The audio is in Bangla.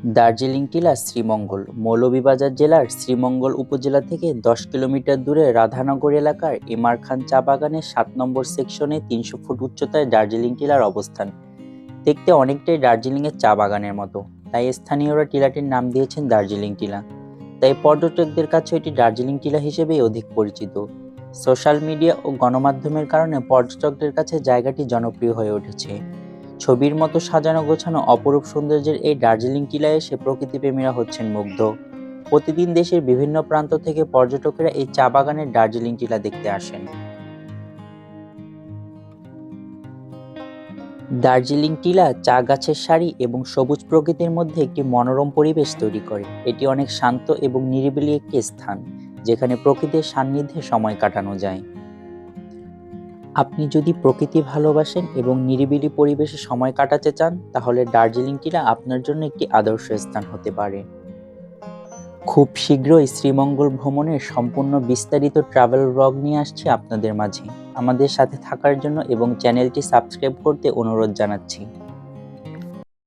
দার্জিলিং টিলা শ্রীমঙ্গল, মৌলভীবাজার জেলার শ্রীমঙ্গল উপজেলা থেকে দশ কিলোমিটার দূরে রাধানগর এলাকার ইমার খান চা বাগানের সাত নম্বর সেকশনে তিনশো ফুট উচ্চতায় দার্জিলিং টিলার অবস্থান। দেখতে অনেকটাই দার্জিলিংয়ের চা বাগানের মতো, তাই স্থানীয়রা টিলাটির নাম দিয়েছেন দার্জিলিং টিলা। তাই পর্যটকদের কাছে এটি দার্জিলিং টিলা হিসেবেই অধিক পরিচিত। সোশ্যাল মিডিয়া ও গণমাধ্যমের কারণে পর্যটকদের কাছে জায়গাটি জনপ্রিয় হয়ে উঠেছে। ছবির মতো সাজানো গোছানো অপরূপ সৌন্দর্যের এই দার্জিলিং টিলায় এসে প্রকৃতিপ্রেমীরা হচ্ছেন মুগ্ধ। প্রতিদিন দেশের বিভিন্ন প্রান্ত থেকে পর্যটকেরা এই চা বাগানের দার্জিলিং টিলা দেখতে আসেন। দার্জিলিং টিলা চা গাছের সারি এবং সবুজ প্রকৃতির মধ্যে একটি মনোরম পরিবেশ তৈরি করে। এটি অনেক শান্ত এবং নিরিবিলি একটি স্থান, যেখানে প্রকৃতির সান্নিধ্যে সময় কাটানো যায়। আপনি যদি প্রকৃতি ভালোবাসেন এবং নিরিবিলি পরিবেশে সময় কাটাতে চান, তাহলে দার্জিলিং টিলা আপনার জন্য একটি আদর্শ স্থান হতে পারে। খুব শীঘ্রই শ্রীমঙ্গল ভ্রমণের সম্পূর্ণ বিস্তারিত ট্রাভেল ব্লগ নিয়ে আসছি আপনাদের মাঝে। আমাদের সাথে থাকার জন্য এবং চ্যানেলটি সাবস্ক্রাইব করতে অনুরোধ জানাচ্ছি।